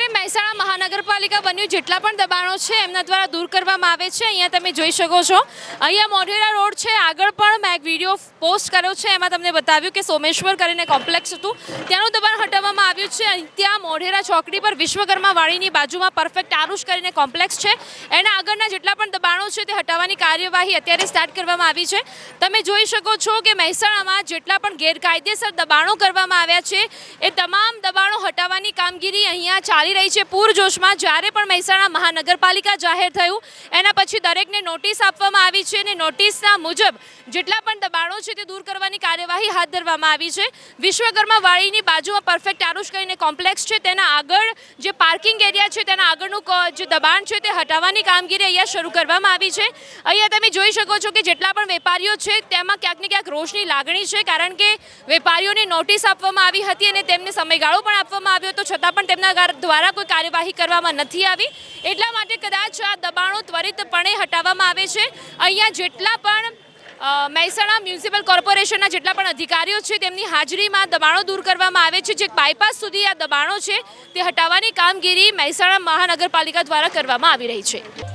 અત્યારે મહેસાણા મહાનગરપાલિકા બન્યું, જેટલા પણ દબાણો છે એમના દ્વારા દૂર કરવામાં આવે છે. અહીંયા તમે જોઈ શકો છો. અહીંયા મોઢેરા રોડ છે. આગળ પણ મેં એક વીડિયો પોસ્ટ કર્યો છે. એમાં તમને બતાવ્યું કે સોમેશ્વર કરીને કોમ્પ્લેક્સ હતું. ત્યાંનું દબાણ હટાવવામાં આવ્યું છે. ત્યાં મોઢેરા ચોકડી પર વિશ્વકર્મા વાડીની બાજુમાં પરફેક્ટ આરુષ કરીને કોમ્પ્લેક્સ છે. એના આગળના જેટલા પણ દબાણો છે તે હટાવવાની કાર્યવાહી અત્યારે સ્ટાર્ટ કરવામાં આવી છે. તમે જોઈ શકો છો કે મહેસાણામાં જેટલા પણ ગેરકાયદેસર દબાણો કરવામાં આવ્યા છે, એ તમામ દબાણો હટાવવાની કામગીરી અહીંયા ચાલી રહી છે પૂરજોશમાં. જ્યારે પણ મહેસાણા મહાનગરપાલિકા જાહેર થયું, એના પછી દરેકને નોટિસ આપવામાં આવી છે અને નોટિસના મુજબ જેટલા પણ દબાણો છે તે દૂર કરવાની કાર્યવાહી હાથ ધરવામાં આવી છે. વિશ્વકર્મા વાળીની બાજુમાં પરફેક્ટ આરુષ કરીને કોમ્પ્લેક્સ છે. તેના આગળ જે પાર્કિંગ એરિયા છે તેના આગળનું જે દબાણ છે તે હટાવવાની કામગીરી અહીંયા શરૂ કરવામાં આવી છે. અહીંયા તમે જોઈ શકો છો કે જેટલા પણ વેપારીઓ છે, તેમાં ક્યાંક ને ક્યાંક રોષની લાગણી છે, કારણ કે વેપારીઓને નોટિસ આપવામાં આવી હતી અને તેમને સમયગાળો પણ આપવામાં આવ્યો હતો. છતાં પણ તેમના દ્વારા કોઈ કાર્યવાહી કરવામાં નથી આવી. એટલા માટે કદાચ આ દબાણો ત્વરિતપણે હટાવવામાં આવે છે. અહીંયા જેટલા પણ મહેસાણા મ્યુનિસિપલ કોર્પોરેશનના જેટલા પણ અધિકારીઓ છે, તેમની હાજરીમાં દબાણો દૂર કરવામાં આવે છે. જે બાયપાસ સુધી આ દબાણો છે, તે હટાવવાની કામગીરી મહેસાણા મહાનગરપાલિકા દ્વારા કરવામાં આવી રહી છે.